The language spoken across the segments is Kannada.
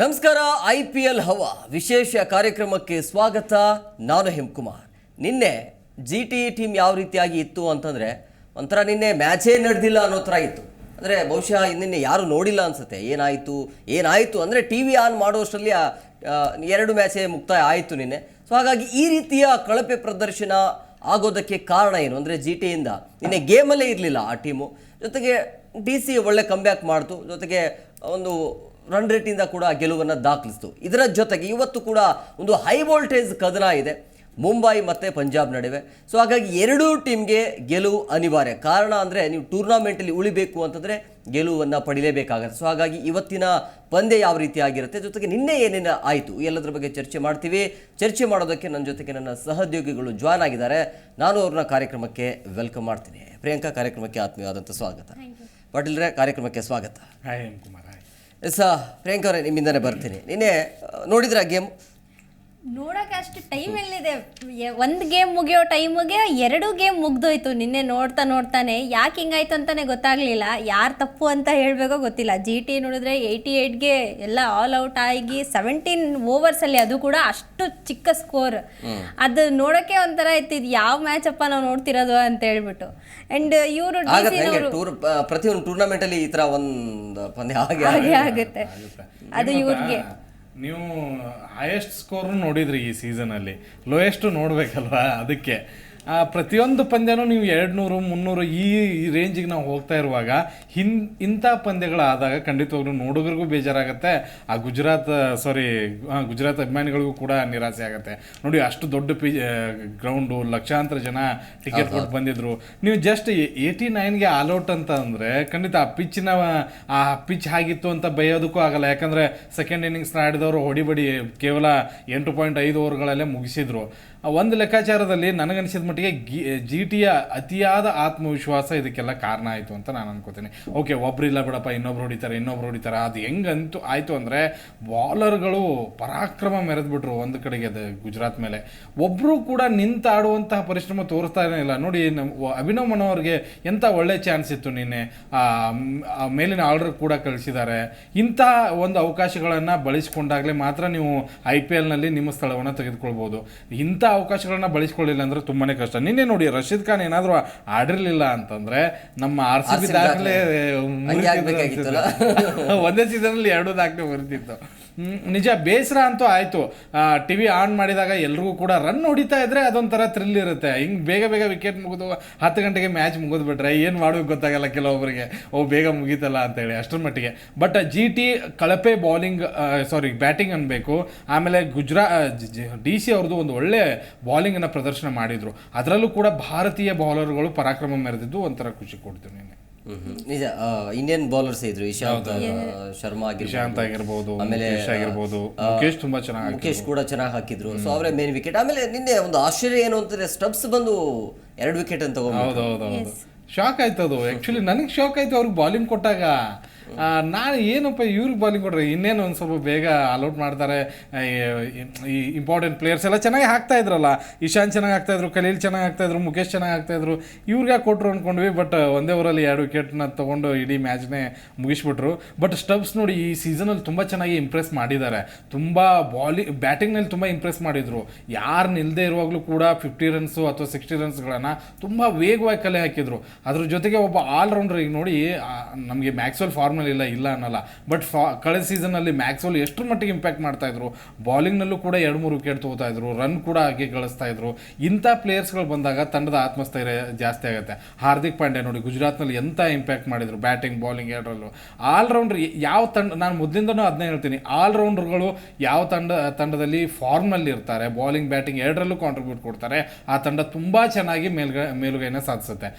ನಮಸ್ಕಾರ, ಐ ಪಿ ಎಲ್ ಹವಾ ವಿಶೇಷ ಕಾರ್ಯಕ್ರಮಕ್ಕೆ ಸ್ವಾಗತ. ನಾನು ಹೆಮ್ಕುಮಾರ್. ನಿನ್ನೆ ಜಿ ಟಿ ಟೀಮ್ ಯಾವ ರೀತಿಯಾಗಿ ಇತ್ತು ಅಂತಂದರೆ ಒಂಥರ ನಿನ್ನೆ ಮ್ಯಾಚೇ ನಡೆದಿಲ್ಲ ಅನ್ನೋ ಥರ ಇತ್ತು. ಅಂದರೆ ಬಹುಶಃ ನಿನ್ನೆ ಯಾರು ನೋಡಿಲ್ಲ ಅನ್ಸುತ್ತೆ. ಏನಾಯಿತು ಏನಾಯಿತು ಅಂದರೆ ಟಿ ವಿ ಆನ್ ಮಾಡೋಷ್ಟರಲ್ಲಿ ಎರಡು ಮ್ಯಾಚೇ ಮುಕ್ತಾಯ ಆಯಿತು ನಿನ್ನೆ. ಸೊ ಹಾಗಾಗಿ ಈ ರೀತಿಯ ಕಳಪೆ ಪ್ರದರ್ಶನ ಆಗೋದಕ್ಕೆ ಕಾರಣ ಏನು? ಅಂದರೆ ಜಿ ಟಿಯಿಂದ ನಿನ್ನೆ ಗೇಮಲ್ಲೇ ಇರಲಿಲ್ಲ ಆ ಟೀಮು. ಜೊತೆಗೆ ಡಿ ಸಿ ಒಳ್ಳೆ ಕಂಬ್ಯಾಕ್ ಮಾಡ್ತು. ಜೊತೆಗೆ ಒಂದು ರನ್ ರೇಟಿಂದ ಕೂಡ ಗೆಲುವನ್ನು ದಾಖಲಿಸಿತು. ಇದರ ಜೊತೆಗೆ ಇವತ್ತು ಕೂಡ ಒಂದು ಹೈ ವೋಲ್ಟೇಜ್ ಕದನ ಇದೆ. ಮುಂಬೈ ಮತ್ತು ಪಂಜಾಬ್ ನಡುವೆ. ಸೊ ಹಾಗಾಗಿ ಎರಡೂ ಟೀಮ್ಗೆ ಗೆಲುವು ಅನಿವಾರ್ಯ. ಕಾರಣ ಅಂದರೆ ನೀವು ಟೂರ್ನಾಮೆಂಟಲ್ಲಿ ಉಳಿಬೇಕು ಅಂತಂದರೆ ಗೆಲುವನ್ನು ಪಡಿಲೇಬೇಕಾಗತ್ತೆ. ಸೊ ಹಾಗಾಗಿ ಇವತ್ತಿನ ಪಂದ್ಯ ಯಾವ ರೀತಿ ಆಗಿರುತ್ತೆ ಜೊತೆಗೆ ನಿನ್ನೆ ಏನೇನು ಆಯಿತು ಎಲ್ಲದರ ಬಗ್ಗೆ ಚರ್ಚೆ ಮಾಡ್ತೀವಿ. ಚರ್ಚೆ ಮಾಡೋದಕ್ಕೆ ನನ್ನ ಜೊತೆಗೆ ನನ್ನ ಸಹೋದ್ಯೋಗಿಗಳು ಜಾಯ್ನ್ ಆಗಿದ್ದಾರೆ. ನಾನು ಅವ್ರನ್ನ ಕಾರ್ಯಕ್ರಮಕ್ಕೆ ವೆಲ್ಕಮ್ ಮಾಡ್ತೀನಿ. ಪ್ರಿಯಾಂಕಾ ಕಾರ್ಯಕ್ರಮಕ್ಕೆ ಆತ್ಮೀಯವಾದಂಥ ಸ್ವಾಗತ. ಪಾಟೀಲ್ರೆ ಕಾರ್ಯಕ್ರಮಕ್ಕೆ ಸ್ವಾಗತ. ಕುಮಾರ್ ಎಸ್ ಪ್ರಿಯಾಂಕ ಅವರೇ ನಿಮ್ಮಿಂದನೇ ಬರ್ತೀನಿ. ನಿನ್ನೆ ನೋಡಿದ್ರ ಗೇಮ್? ನೋಡಕ್ಕೆ ಅಷ್ಟು ಟೈಮ್ ಎಲ್ಲಿದೆ? ಒಂದು ಒಂದ್ ಗೇಮ್ ಮುಗಿಯೋ ಟೈಮಿಗೆ ಎರಡು ಗೇಮ್ ಮುಗ್ದೋಯ್ತು ನಿನ್ನೆ ನೋಡ್ತಾ ನೋಡ್ತಾನೆ. ಯಾಕೆ ಹಿಂಗಾಯ್ತು ಅಂತಾನೆ ಗೊತ್ತಾಗ್ಲಿಲ್ಲ. ಯಾರು ತಪ್ಪು ಅಂತ ಹೇಳ್ಬೇಕೋ ಗೊತ್ತಿಲ್ಲ. ಜಿ ಟಿ ನೋಡಿದ್ರೆ ಏಯ್ಟಿ ಏಯ್ಟ್ಗೆ ಎಲ್ಲ ಆಲ್ ಔಟ್ ಆಗಿ ಸೆವೆಂಟೀನ್ ಓವರ್ಸ್ ಅಲ್ಲಿ ಅದು ಕೂಡ ಅಷ್ಟು ಚಿಕ್ಕ ಸ್ಕೋರ್ ಅದು ನೋಡಕ್ಕೆ ಒಂಥರ ಇತ್ತು. ಇದು ಯಾವ ಮ್ಯಾಚ್ ಅಪ್ಪ ನಾವು ನೋಡ್ತಿರೋದು ಅಂತ ಹೇಳ್ಬಿಟ್ಟು. ಅಂಡ್ ಇವರು ಡಿ ಆಗತ್ತೆ ಹೆಂಗೆ ಟೂರ್ ಪ್ರತಿಯೊಂದು ಟೂರ್ನಮೆಂಟಲ್ಲಿ ಈ ತರ ಒಂದು ಪಂದ್ಯ ಹಾಗೆ ಹಾಗೆ ಆಗುತ್ತೆ. ಅದು ಇವ್ರಿಗೆ? ನೀವು ಹೈಯೆಸ್ಟ್ ಸ್ಕೋರ್ ನೋಡಿದ್ರಿ ಈ ಸೀಸನ್ ಅಲ್ಲಿ. ಲೋಯೆಸ್ಟ್ ನೋಡ್ಬೇಕಲ್ವಾ ಅದಕ್ಕೆ. ಆ, ಪ್ರತಿಯೊಂದು ಪಂದ್ಯನೂ ನೀವು ಎರಡು ನೂರು ಮುನ್ನೂರು ಈ ರೇಂಜಿಗೆ ನಾವು ಹೋಗ್ತಾ ಇರುವಾಗ ಹಿನ್ ಇಂಥ ಪಂದ್ಯಗಳಾದಾಗ ಖಂಡಿತವಾಗ್ಲೂ ನೋಡೋರಿಗೂ ಬೇಜಾರಾಗುತ್ತೆ ಆ ಗುಜರಾತ್ ಸಾರಿ ಗುಜರಾತ್ ಅಭಿಮಾನಿಗಳಿಗೂ ಕೂಡ ನಿರಾಸೆ ಆಗುತ್ತೆ. ನೋಡಿ ಅಷ್ಟು ದೊಡ್ಡ ಪಿ ಗ್ರೌಂಡು ಲಕ್ಷಾಂತರ ಜನ ಟಿಕೆಟ್ ಕೊಟ್ಟು ಬಂದಿದ್ರು. ನೀವು ಜಸ್ಟ್ ಏಯ್ಟಿ ನೈನ್ಗೆ ಆಲ್ಔಟ್ ಅಂತ ಅಂದರೆ ಖಂಡಿತ ಆ ಪಿಚ್ನ ಆ ಪಿಚ್ ಆಗಿತ್ತು ಅಂತ ಬೈಯೋದಕ್ಕೂ ಆಗಲ್ಲ. ಯಾಕಂದರೆ ಸೆಕೆಂಡ್ ಇನ್ನಿಂಗ್ಸ್ನ ಆಡಿದವರು ಹೊಡಿಬಡಿ ಕೇವಲ ಎಂಟು ಪಾಯಿಂಟ್ ಐದು ಓವರ್ಗಳಲ್ಲೇ ಮುಗಿಸಿದ್ರು. ಒಂದು ಲೆಕ್ಕಾಚಾರದಲ್ಲಿ ನನಗನ್ಸಿದ ಮಟ್ಟಿಗೆ ಜಿ ಟಿಯ ಅತಿಯಾದ ಆತ್ಮವಿಶ್ವಾಸ ಇದಕ್ಕೆಲ್ಲ ಕಾರಣ ಆಯಿತು ಅಂತ ನಾನು ಅನ್ಕೋತೀನಿ. ಓಕೆ ಒಬ್ರು ಇಲ್ಲ ಬಿಡಪ್ಪ, ಇನ್ನೊಬ್ರು ಹೊಡಿತಾರೆ ಇನ್ನೊಬ್ರು ಹೊಡಿತಾರೆ. ಅದು ಹೆಂಗಂತೂ ಆಯಿತು ಅಂದರೆ ಬಾಲರ್ಗಳು ಪರಾಕ್ರಮ ಮೆರೆದ್ಬಿಟ್ರು ಒಂದು ಕಡೆಗೆ ಅದು ಗುಜರಾತ್ ಮೇಲೆ. ಒಬ್ಬರು ಕೂಡ ನಿಂತಾಡುವಂತಹ ಪರಿಶ್ರಮ ತೋರಿಸ್ತಾ ಇಲ್ಲ. ನೋಡಿ ನಮ್ಮ ಅಭಿನವ್ ಮನೋಹರ್ಗೆ ಎಂಥ ಒಳ್ಳೆ ಚಾನ್ಸ್ ಇತ್ತು ನಿನ್ನೆ. ಮೇಲಿನ ಆರ್ಡರ್ ಕೂಡ ಕಳಿಸಿದ್ದಾರೆ. ಇಂಥ ಒಂದು ಅವಕಾಶಗಳನ್ನು ಬಳಸಿಕೊಂಡಾಗಲೇ ಮಾತ್ರ ನೀವು ಐ ಪಿ ಎಲ್ನಲ್ಲಿ ನಿಮ್ಮ ಸ್ಥಳವನ್ನು ತೆಗೆದುಕೊಳ್ಬೋದು. ಇಂಥ ಅವಕಾಶಗಳನ್ನ ಬಳಸ್ಕೊಳ್ಳಿಲ್ಲ ಅಂದ್ರೆ ತುಂಬಾನೇ ಕಷ್ಟ. ನಿನ್ನೆ ನೋಡಿ ರಶೀದ್ ಖಾನ್ ಏನಾದರೂ ಆಡಿರ್ಲಿಲ್ಲ ಅಂತಂದ್ರೆ ನಮ್ಮ ಆರ್ ಸಿ ಬಿ ದಾಖಲೆ ಒಂದೇ ಸೀಸನ್ ಸೀಸನಲ್ಲಿ ಎರಡು ದಾಖಲೆ ಬರ್ತಿತ್ತು ನಿಜ, ಬೇಸರ ಅಂತೂ ಆಯಿತು. ಟಿ ವಿ ಆನ್ ಮಾಡಿದಾಗ ಎಲ್ರಿಗೂ ಕೂಡ ರನ್ ಹೊಡಿತಾ ಇದ್ರೆ ಅದೊಂಥರ ಥ್ರಿಲ್ ಇರುತ್ತೆ. ಹಿಂಗೆ ಬೇಗ ಬೇಗ ವಿಕೆಟ್ ಮುಗಿದು ಹತ್ತು ಗಂಟೆಗೆ ಮ್ಯಾಚ್ ಮುಗಿದ್ಬಿಟ್ರೆ ಏನು ಮಾಡಬೇಕು ಗೊತ್ತಾಗಲ್ಲ ಕೆಲವೊಬ್ಬರಿಗೆ ಓ, ಬೇಗ ಮುಗೀತಲ್ಲ ಅಂತೇಳಿ ಅಷ್ಟರ ಮಟ್ಟಿಗೆ. ಬಟ್ ಜಿ ಟಿ ಕಳಪೆ ಬೌಲಿಂಗ್ ಸಾರಿ ಬ್ಯಾಟಿಂಗ್ ಅನ್ನಬೇಕು ಆಮೇಲೆ ಗುಜರಾ ಡಿ ಸಿ ಅವ್ರದ್ದು ಒಂದು ಒಳ್ಳೆ ಬೌಲಿಂಗನ್ನು ಪ್ರದರ್ಶನ ಮಾಡಿದರು. ಅದರಲ್ಲೂ ಕೂಡ ಭಾರತೀಯ ಬೌಲರ್ಗಳು ಪರಾಕ್ರಮ ಮೆರೆದಿದ್ದು ಒಂಥರ ಖುಷಿ ಕೊಡ್ತೀನಿ. ನಿಜ ಇಂಡಿಯನ್ ಬೌಲರ್ಸ್ ಇದ್ರು ಇಶಾಂತ್ ಶರ್ಮಾ ಇಶಾಂತ್ ಆಗಿರ್ಬೋದು ಆಮೇಲೆ ಮುಖೇಶ್ ಆಗಿರ್ಬೋದು ಮುಖೇಶ್ ತುಂಬಾ ಚೆನ್ನಾಗಿ ಮುಖೇಶ್ ಕೂಡ ಚೆನ್ನಾಗಿ ಹಾಕಿದ್ರು. ಸೊ ಅವರೇ ಮೇನ್ ವಿಕೆಟ್ ಆಮೇಲೆ ನಿನ್ನೆ ಒಂದು ಆಶ್ಚರ್ಯ ಏನು ಅಂತಂದ್ರೆ ಸ್ಟಬ್ಸ್ ಬಂದು ಎರಡು ವಿಕೆಟ್ ಅಂತ ತಗೊಂಡು ಹೌದು ಹೌದು ಹೌದು. ಶಾಕ್ ಆಯ್ತು ಅದು. ಆ್ಯಕ್ಚುಲಿ ನನಗೆ ಶಾಕ್ ಆಯ್ತು ಅವ್ರಿಗೆ ಬಾಲಿಂಗ್ ಕೊಟ್ಟಾಗ. ನಾನು ಏನಪ್ಪ ಇವ್ರಿಗೆ ಬಾಲಿಂಗ್ ಕೊಡ್ರಿ ಇನ್ನೇನು ಒಂದು ಸ್ವಲ್ಪ ಬೇಗ ಅಲೌಟ್ ಮಾಡ್ತಾರೆ? ಈ- ಇಂಪಾರ್ಟೆಂಟ್ ಪ್ಲೇಯರ್ಸ್ ಎಲ್ಲ ಚೆನ್ನಾಗಿ ಹಾಕ್ತಾ ಇದ್ರಲ್ಲ. ಇಶಾಂತ್ ಚೆನ್ನಾಗಿ ಆಗ್ತಾಯಿದ್ರು ಖಲೀಲ್ ಚೆನ್ನಾಗಿ ಆಗ್ತಾಯಿದ್ರು ಮುಖೇಶ್ ಚೆನ್ನಾಗಿ ಆಗ್ತಾಯಿದ್ರು ಇವ್ರಿಗೆ ಕೊಟ್ಟರು ಅಂದ್ಕೊಂಡ್ವಿ ಬಟ್ ಒಂದೇ ಓವರಲ್ಲಿ ಎರಡು ವಿಕೆಟ್ನ ತೊಗೊಂಡು ಇಡೀ ಮ್ಯಾಚ್ನೇ ಮುಗಿಸ್ಬಿಟ್ರು. ಬಟ್ ಸ್ಟಬ್ಸ್ ನೋಡಿ, ಈ ಸೀಸನಲ್ಲಿ ತುಂಬ ಚೆನ್ನಾಗಿ ಇಂಪ್ರೆಸ್ ಮಾಡಿದ್ದಾರೆ. ತುಂಬ ಬಾಲಿ ಬ್ಯಾಟಿಂಗ್ನಲ್ಲಿ ತುಂಬ ಇಂಪ್ರೆಸ್ ಮಾಡಿದರು. ಯಾರು ನಿಲ್ಲದೆ ಇರುವಾಗಲೂ ಕೂಡ ಫಿಫ್ಟಿ ರನ್ಸು ಅಥವಾ ಸಿಕ್ಸ್ಟಿ ರನ್ಸ್ಗಳನ್ನು ತುಂಬ ವೇಗವಾಗಿ ಕಲೆ ಹಾಕಿದ್ರು. ಅದ್ರ ಜೊತೆಗೆ ಒಬ್ಬ ಆಲ್ರೌಂಡರ್ ಈಗ ನೋಡಿ ನಮಗೆ ಮ್ಯಾಕ್ಸ್ವೆಲ್ ಫಾರ್ಮಲ್ಲಿ ಇಲ್ಲ ಇಲ್ಲ ಅನ್ನಲ್ಲ. ಬಟ್ ಫಾ ಕಳೆದ ಸೀಸನಲ್ಲಿ ಮ್ಯಾಕ್ಸ್ವೆಲ್ ಎಷ್ಟರ ಮಟ್ಟಿಗೆ ಇಂಪ್ಯಾಕ್ಟ್ ಮಾಡ್ತಾ ಇದ್ರು? ಬಾಲಿಂಗ್ನಲ್ಲೂ ಕೂಡ ಎರಡು, ಮೂರು ವಿಕೆಟ್ ಇದ್ರು ರನ್ ಕೂಡ ಹಾಗೆ ಗಳಿಸ್ತಾ ಇದ್ರು. ಇಂಥ ಪ್ಲೇಯರ್ಸ್ಗಳು ಬಂದಾಗ ತಂಡದ ಆತ್ಮಸ್ಥೈರ್ಯ ಜಾಸ್ತಿ ಆಗುತ್ತೆ. ಹಾರ್ದಿಕ್ ಪಾಂಡ್ಯ ನೋಡಿ, ಗುಜರಾತ್ನಲ್ಲಿ ಎಂಥ ಇಂಪ್ಯಾಕ್ಟ್ ಮಾಡಿದ್ರು ಬ್ಯಾಟಿಂಗ್ ಬಾಲಿಂಗ್ ಎರಡರಲ್ಲೂ. ಆಲ್ರೌಂಡರ್ ಯಾವ ತಂಡ, ನಾನು ಮೊದಲಿಂದನೂ ಅದನ್ನೇ ಹೇಳ್ತೀನಿ. ಆಲ್ರೌಂಡರ್ಗಳು ಯಾವ ತಂಡ, ತಂಡದಲ್ಲಿ ಫಾರ್ಮ್ನಲ್ಲಿ ಇರ್ತಾರೆ ಬಾಲಿಂಗ್ ಬ್ಯಾಟಿಂಗ್ ಎರಡರಲ್ಲೂ ಕಾಂಟ್ರಿಬ್ಯೂಟ್ ಕೊಡ್ತಾರೆ, ಆ ತಂಡ ತುಂಬ ಚೆನ್ನಾಗಿ ಮೇಲ್ಗ, ಮೇಲುಗೈನ ಸಾಧಿಸುತ್ತೆ.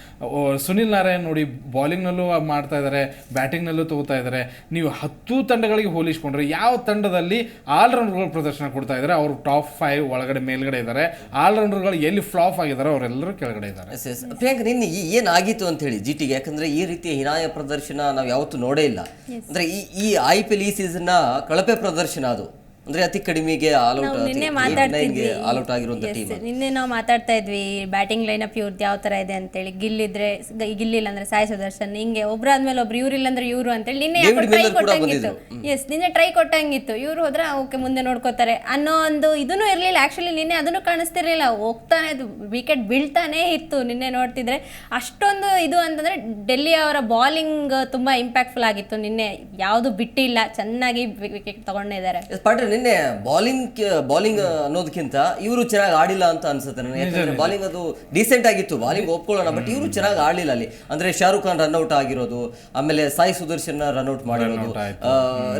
ಸುನಿಲ್ ನಾರಾಯಣ್ ನೋಡಿ ಬಾಲಿಂಗ್ನಲ್ಲೂ ಮಾಡ್ತಾ ಇದ್ದಾರೆ ಬ್ಯಾಟಿಂಗ್ನಲ್ಲೂ ತಗೋತಾ ಇದ್ದಾರೆ. ನೀವು ಹತ್ತು ತಂಡಗಳಿಗೆ ಹೋಲಿಸ್ಕೊಂಡ್ರೆ ಯಾವ ತಂಡದಲ್ಲಿ ಆಲ್ರೌಂಡರ್ಗಳು ಪ್ರದರ್ಶನ ಕೊಡ್ತಾ ಇದ್ದಾರೆ ಅವರು ಟಾಪ್ ಫೈವ್ ಒಳಗಡೆ ಮೇಲ್ಗಡೆ ಇದ್ದಾರೆ. ಆಲ್ರೌಂಡರ್ಗಳು ಎಲ್ಲಿ ಫ್ಲಾಪ್ ಆಗಿದ್ದಾರೆ ಅವರೆಲ್ಲರೂ ಕೆಳಗಡೆ ಇದ್ದಾರೆ. ಎಸ್ ಎಸ್ ಪ್ರಿಯಾಂಕ ನಿನ್ನೆ ಏನಾಗಿತ್ತು ಅಂತ ಹೇಳಿ ಜಿ ಟಿಗೆ ಯಾಕಂದ್ರೆ ಈ ರೀತಿಯ ಹೀನಾಯ ಪ್ರದರ್ಶನ ನಾವು ಯಾವತ್ತೂ ನೋಡೇ ಇಲ್ಲ. ಅಂದ್ರೆ ಈ ಈ ಐ ಪಿ ಎಲ್ ಈ ಸೀಸನ್ನ ಕಳಪೆ ಪ್ರದರ್ಶನ ಅದು. ಅಂದ್ರೆ ಅತಿ ಕಡಿಮೆಗೆ ಆಲ್ ನಾವು ನಿನ್ನೆ ಔಟ್ ಮಾತಾಡ್ತಿದ್ವಿ. ಆಲ್ ಔಟ್ ಆಗಿರುವಂತ ಟೀಮ್ ನಿನ್ನೆ ನಾವು ಮಾತಾಡ್ತಾ ಇದ್ವಿ ಬ್ಯಾಟಿಂಗ್ ಅಪ್ ಇವ್ರದ್ದು ಯಾವ ತರ ಇದೆ ಅಂತ ಹೇಳಿ ಗಿಲ್ಲಿದ್ರೆ ಗಿಲ್ ಗಿಲ್ಲಿಲ್ಲ ಅಂದ್ರೆ ಸಾಯಿ ಸುದರ್ಶನ್ ಹಿಂಗೆ ಒಬ್ರಾದ್ಮೇಲೆ ಒಬ್ರು ಇವ್ರು ಇಲ್ಲಂದ್ರೆ ಇವ್ರು ಅಂತೇಳಿ ನಿನ್ನೆ ಯಾಕೋ ಟ್ರೈ ಕೊಟ್ಟಂಗಿತ್ತು. ಎಸ್ ನಿನ್ನೆ ಟ್ರೈ ಕೊಟ್ಟಂಗಿತ್ತು. ಇವ್ರು ಹೋದ್ರೆ ಓಕೆ ಮುಂದೆ ನೋಡ್ಕೋತಾರೆ ಅನ್ನೋ ಒಂದು ಇದನ್ನು ಇರ್ಲಿಲ್ಲ. ಆಕ್ಚುಲಿ ನಿನ್ನೆ ಅದನ್ನು ಕಾಣಿಸ್ತಿರ್ಲಿಲ್ಲ. ಹೋಗ್ತಾನೆ ವಿಕೆಟ್ ಬೀಳ್ತಾನೆ ಇತ್ತು ನಿನ್ನೆ ನೋಡ್ತಿದ್ರೆ. ಅಷ್ಟೊಂದು ಇದು ಅಂತಂದ್ರೆ ಡೆಲ್ಲಿ ಅವರ ಬಾಲಿಂಗ್ ತುಂಬಾ ಇಂಪ್ಯಾಕ್ಟ್ಫುಲ್ ಆಗಿತ್ತು ನಿನ್ನೆ. ಯಾವುದು ಬಿಟ್ಟಿಲ್ಲ. ಚೆನ್ನಾಗಿ ವಿಕೆಟ್ ತಗೊಂಡಿದ್ದಾರೆ. ನಿನ್ನೆ ಬಾಲಿಂಗ್ ಬಾಲಿಂಗ್ ಅನ್ನೋದಕ್ಕಿಂತ ಇವರು ಚೆನ್ನಾಗಿ ಆಡಿಲ್ಲ ಅಂತ ಅನ್ಸುತ್ತೆ ನನಗೆ. ಯಾಕಂದ್ರೆ ಬಾಲಿಂಗ್ ಅದು ಡೀಸೆಂಟ್ ಆಗಿತ್ತು. ಬಾಲಿಂಗ್ ಒಪ್ಕೊಳ್ಳೋಣ ಬಟ್ ಇವರು ಚೆನ್ನಾಗಿ ಆಡಲಿಲ್ಲ ಅಲ್ಲಿ. ಅಂದ್ರೆ ಶಾರುಖ್ ಖಾನ್ ರನ್ಔಟ್ ಆಗಿರೋದು ಆಮೇಲೆ ಸಾಯಿ ಸುದರ್ಶನ್ ರನ್ಔಟ್ ಮಾಡಿರೋದು.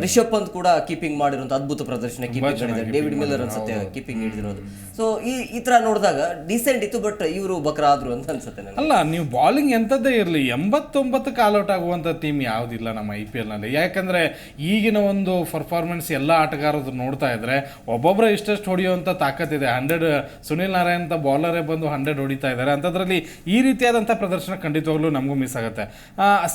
ರಿಷಬ್ ಪಂತ್ ಕೂಡ ಕೀಪಿಂಗ್ ಮಾಡಿರೋದು ಅದ್ಭುತ ಪ್ರದರ್ಶನ ಕೀಪಿಂಗ್ ಮಾಡಿದ್ದಾರೆ. ಡೇವಿಡ್ ಮಿಲ್ಲರ್ ಅನ್ಸುತ್ತೆ ಕೀಪಿಂಗ್ ಹಿಡಿದಿರೋದು. ಸೊ ಈ ಈ ತರ ನೋಡಿದಾಗ ಡೀಸೆಂಟ್ ಇತ್ತು ಬಟ್ ಇವರು ಬಕ್ರ ಆದ್ರು ಅಂತ ಅನ್ಸುತ್ತೆ ನನಗೆ. ಅಲ್ಲ ನೀವು ಬಾಲಿಂಗ್ ಎಂಥದ್ದೇ ಇರಲಿ ಎಂಬತ್ತೊಂಬತ್ತು ಔಟ್ ಆಗುವಂತ ಟೀಮ್ ಯಾವುದಿಲ್ಲ ನಮ್ಮ ಐ ಪಿ ಎಲ್ನಲ್ಲಿ ಯಾಕಂದರೆ ಈಗಿನ ಒಂದು ಪರ್ಫಾರ್ಮೆನ್ಸ್ ಎಲ್ಲ ಆಟಗಾರರು ನೋಡ್ತಾ ಇದ್ರೆ ಒಬ್ಬೊಬ್ಬರ ಇಷ್ಟಷ್ಟು ಹೊಡೆಯುವಂಥ ತಾಕತ್ತಿದೆ ಹಂಡ್ರೆಡ್, ಸುನಿಲ್ ನಾರಾಯಣ್ ಅಂತ ಬಾಲರೇ ಬಂದು ಹಂಡ್ರೆಡ್ ಹೊಡಿತಾ ಇದ್ದಾರೆ. ಅಂಥದ್ರಲ್ಲಿ ಈ ರೀತಿಯಾದಂಥ ಪ್ರದರ್ಶನ ಖಂಡಿತವಾಗ್ಲೂ ನಮಗೂ ಮಿಸ್ ಆಗುತ್ತೆ.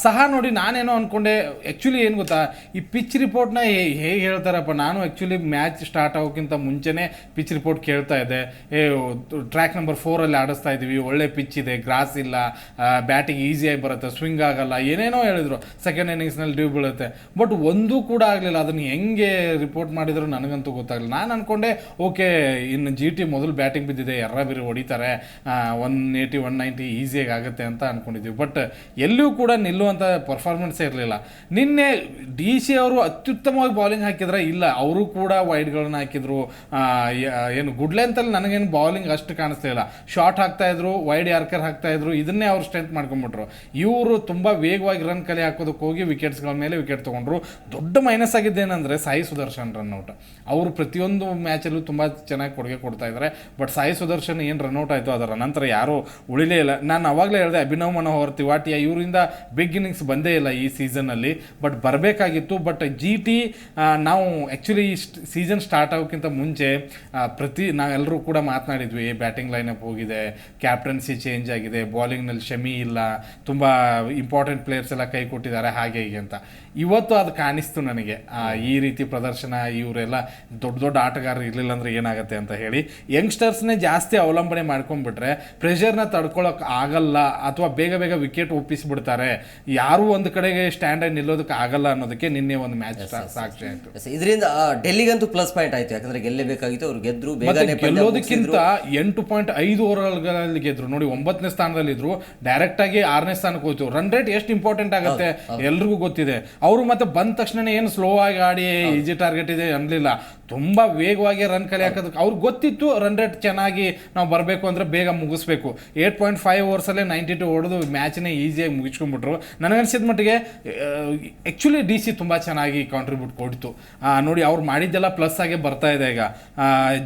ಸಹ ನೋಡಿ ನಾನೇನೋ ಅನ್ಕೊಂಡೆ ಆ್ಯಕ್ಚುಲಿ ಏನು ಗೊತ್ತಾ? ಈ ಪಿಚ್ ರಿಪೋರ್ಟ್ನ ಹೇಗೆ ಹೇಳ್ತಾರಪ್ಪ? ನಾನು ಆ್ಯಕ್ಚುಲಿ ಮ್ಯಾಚ್ ಸ್ಟಾರ್ಟ್ ಆಗೋಕ್ಕಿಂತ ಮುಂಚೆನೇ ಪಿಚ್ ರಿಪೋರ್ಟ್ ಕೇಳ್ತಾ ಇದ್ದೆ. ಏ ಟ್ರ್ಯಾಕ್ ನಂಬರ್ ಫೋರಲ್ಲಿ ಆಡಿಸ್ತಾ ಇದ್ದೀವಿ ಒಳ್ಳೆ ಪಿಚ್ ಇದೆ ಗ್ರಾಸ್ ಇಲ್ಲ ಬ್ಯಾಟಿಂಗ್ ಈಸಿಯಾಗಿ ಬರುತ್ತೆ ಸ್ವಿಂಗ್ ಆಗಲ್ಲ, ಏನೇನೋ ಹೇಳಿದ್ರು. ಸೆಕೆಂಡ್ ಇನ್ನಿಂಗ್ಸ್ನಲ್ಲಿ ಡ್ಯೂ ಬೀಳುತ್ತೆ. ಬಟ್ ಒಂದೂ ಕೂಡ ಆಗಲಿಲ್ಲ. ಅದನ್ನು ಹೆಂಗೆ ರಿಪೋರ್ಟ್ ಮಾಡಿದ್ರು ನನಗಂತೂ ಗೊತ್ತಾಗಲಿಲ್ಲ. ನಾನು ಅನ್ಕೊಂಡೆ, ಓಕೆ, ಇನ್ನು ಜಿ ಟಿ ಮೊದಲು ಬ್ಯಾಟಿಂಗ್ ಬಿದ್ದಿದೆ ಎರ್ರ ಬಿರಿ ಹೊಡಿತಾರೆ ಒನ್ ಏಯ್ಟಿ ಒನ್ ನೈಂಟಿ ಈಸಿಯಾಗಿ ಆಗುತ್ತೆ ಅಂತ ಅಂದ್ಕೊಂಡಿದ್ವಿ ಬಟ್ ಎಲ್ಲೂ ಕೂಡ ನಿಲ್ಲುವಂಥ ಪರ್ಫಾರ್ಮೆನ್ಸೇ ಇರಲಿಲ್ಲ. ನಿನ್ನೆ ಡಿ ಸಿ ಅವರು ಅತ್ಯುತ್ತಮವಾಗಿ ಬೌಲಿಂಗ್ ಹಾಕಿದ್ರೆ ಇಲ್ಲ, ಅವರು ಕೂಡ ವೈಡ್ಗಳನ್ನ ಹಾಕಿದ್ರು. ಏನು ಗುಡ್ ಲೆಂತಲ್ಲಿ ನನಗೇನು ಬೌಲಿಂಗ್ ಅಷ್ಟು ಕಾಣಿಸ್ಲಿಲ್ಲ ಶಾರ್ಟ್ ಹಾಕ್ತಾಯಿದ್ರು ವೈಡ್ ಯಾರ್ಕರ್ ಹಾಕ್ತಾಯಿದ್ರು ಇದನ್ನೇ ಅವ್ರು ಸ್ಟ್ರೆಂತ್ ಮಾಡ್ಕೊಂಡ್ಬಿಟ್ರು. ಇವರು ತುಂಬ ವೇಗವಾಗಿ ರನ್ ಕಲೆ ಹಾಕೋದಕ್ಕೆ ಹೋಗಿ ವಿಕೆಟ್ಸ್ಗಳ ಮೇಲೆ ವಿಕೆಟ್ ತೊಗೊಂಡ್ರು. ದೊಡ್ಡ ಮೈನಸ್ ಆಗಿದ್ದೇನೆಂದರೆ ಸಾಯಿ ಸುದರ್ಶನ್ ರನ್ಔಟ್ ಅವರು ಪ್ರತಿಯೊಂದು ಮ್ಯಾಚಲ್ಲೂ ತುಂಬ ಚೆನ್ನಾಗಿ ಕೊಡುಗೆ ಕೊಡ್ತಾ ಇದ್ದಾರೆ ಬಟ್ ಸಾಯಿ ಸುದರ್ಶನ್ ಏನು ರನ್ಔಟ್ ಆಯಿತು, ಅದರ ನಂತರ ಯಾರೂ ಉಳಿಲೇ ಇಲ್ಲ. ನಾನು ಅವಾಗಲೇ ಹೇಳಿದೆ, ಅಭಿನವ್ ಮನೋಹರ್, ತಿವಾಟಿಯ ಇವರಿಂದ ಬಿಗ್ ಇನ್ನಿಂಗ್ಸ್ ಬಂದೇ ಇಲ್ಲ ಈ ಸೀಸನಲ್ಲಿ ಬಟ್ ಬರಬೇಕಾಗಿತ್ತು ಬಟ್ ಜಿ ಟಿ ನಾವು ಆ್ಯಕ್ಚುಲಿ ಸೀಸನ್ ಸ್ಟಾರ್ಟ್ ಆಗೋಕ್ಕಿಂತ ಮುಂಚೆ ಪ್ರತಿ ನಾವೆಲ್ಲರೂ ಕೂಡ ಮಾತನಾಡಿದ್ವಿ ಬ್ಯಾಟಿಂಗ್ ಲೈನಪ್ ಹೋಗಿದೆ ಕ್ಯಾಪ್ಟನ್ಸಿ ಚೇಂಜ್ ಆಗಿದೆ ಬಾಲಿಂಗ್ನಲ್ಲಿ ಶಮಿ ಇಲ್ಲ, ತುಂಬ ಇಂಪಾರ್ಟೆಂಟ್ ಪ್ಲೇಯರ್ಸ್ ಎಲ್ಲ ಕೈ ಕೊಟ್ಟಿದ್ದಾರೆ, ಹಾಗೆ ಹೀಗೆ ಅಂತ. ಇವತ್ತು ಅದು ಕಾಣಿಸ್ತು ನನಗೆ ಈ ರೀತಿ ಪ್ರದರ್ಶನ, ಇವರೆಲ್ಲ ದೊಡ್ಡ ದೊಡ್ಡ ಆಟಗಾರರು ಇರಲಿಲ್ಲ ಅಂದರೆ ಏನಾಗುತ್ತೆ ಅಂತ ಹೇಳಿ ಯಂಗ್ಸ್ಟರ್ಸ್ನೇ ಜಾಸ್ತಿ ಅವಲಂಬನೆ ಮಾಡ್ಕೊಂಡ್ಬಿಟ್ರೆ ಪ್ರೆಷರ್ನ ತಡ್ಕೊಳ್ಳೋಕೆ ಆಗಲ್ಲ ಅಥವಾ ಬೇಗ ಬೇಗ ವಿಕೆಟ್ ಒಪ್ಪಿಸ್ಬಿಡ್ತಾರೆ. ಯಾರೂ ಒಂದು ಕಡೆಗೆ ಸ್ಟ್ಯಾಂಡ್ ನಿಲ್ಲೋದಕ್ಕೆ ಆಗಲ್ಲ ಅನ್ನೋದಕ್ಕೆ ನಿನ್ನೆ ಒಂದು ಮ್ಯಾಚ್ ಸಾಕ್ಷಿ ಆಯಿತು. ಇದರಿಂದ ಡೆಲ್ಲಿಗಂತೂ ಪ್ಲಸ್ ಪಾಯಿಂಟ್ ಆಯಿತು. ಯಾಕಂದ್ರೆ ಗೆಲ್ಲಬೇಕಾಗಿತ್ತು ಅವ್ರು ಗೆದ್ರು ಗೆಲ್ಲೋದಕ್ಕಿಂತ ಎಂಟು ಪಾಯಿಂಟ್ ಐದು ಓವರ್ಗಳಲ್ಲಿ ಗೆದ್ರು. ನೋಡಿ ಒಂಬತ್ತನೇ ಸ್ಥಾನದಲ್ಲಿ ಇದ್ರು ಡೈರೆಕ್ಟ್ ಆಗಿ ಆರನೇ ಸ್ಥಾನಕ್ಕೆ ಹೋಯ್ತು. ರನ್ ರೇಟ್ ಎಷ್ಟು ಇಂಪಾರ್ಟೆಂಟ್ ಆಗುತ್ತೆ? ಎಲ್ರಿಗೂ ಗೊತ್ತಿದೆ. ಅವರು ಮತ್ತೆ ಬಂದ ತಕ್ಷಣ ಏನು ಸ್ಲೋ ಆಗಿ ಆಡಿ ಈಜಿ ಟಾರ್ಗೆಟ್ ಇದೆ ಅನ್ಲಿಲ್ಲ. ಇಲ್ಲ ತುಂಬಾ ವೇಗವಾಗಿ ರನ್ ಕಲೆ ಹಾಕೋದಕ್ಕೆ ಅವ್ರಿಗೆ ಗೊತ್ತಿತ್ತು ರನ್ ರೇಟ್ ಚೆನ್ನಾಗಿ ನಾವು ಬರಬೇಕು ಅಂದರೆ ಬೇಗ ಮುಗಿಸ್ಬೇಕು. ಏಟ್ ಪಾಯಿಂಟ್ ಫೈವ್ ಓವರ್ಸಲ್ಲೇ ನೈಂಟಿ ಟು ಹೊಡೆದು ಮ್ಯಾಚ್ನೇ ಈಸಿಯಾಗಿ ಮುಗಿಸ್ಕೊಂಡ್ಬಿಟ್ರು. ನನಗನ್ಸಿದ ಮಟ್ಟಿಗೆ ಆ್ಯಕ್ಚುಲಿ ಡಿ ಸಿ ತುಂಬ ಚೆನ್ನಾಗಿ ಕಾಂಟ್ರಿಬ್ಯೂಟ್ ಕೊಡ್ತು. ನೋಡಿ ಅವ್ರು ಮಾಡಿದ್ದೆಲ್ಲ ಪ್ಲಸ್ ಆಗಿ ಬರ್ತಾ ಇದೆ ಈಗ.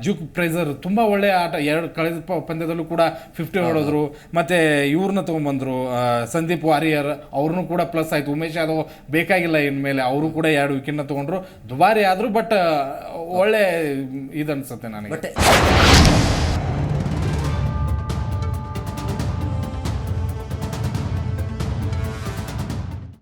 ಜುಕ್ ಪ್ರೈಸರ್ ತುಂಬ ಒಳ್ಳೆಯ ಆಟ ಎರಡು ಕಳೆದ ಪಂದ್ಯದಲ್ಲೂ ಕೂಡ ಫಿಫ್ಟಿ ಹೊಡೆದ್ರು. ಮತ್ತು ಇವ್ರನ್ನ ತೊಗೊಂಬಂದರು ಸಂದೀಪ್ ವಾರಿಯರ್ ಅವ್ರನ್ನೂ ಕೂಡ ಪ್ಲಸ್ ಆಯಿತು. ಉಮೇಶ್ ಯಾದವ್ ಬೇಕಾಗಿಲ್ಲ ಇನ್ಮೇಲೆ ಅವರು ಕೂಡ ಎರಡು ವಿಕೆಟ್ನ ತೊಗೊಂಡ್ರು. ದುಬಾರಿ ಆದ್ರು ಬಟ್ ಒಳ್ಳೆ ಇದನ್ಸುತ್ತೆ ನನಗೆ.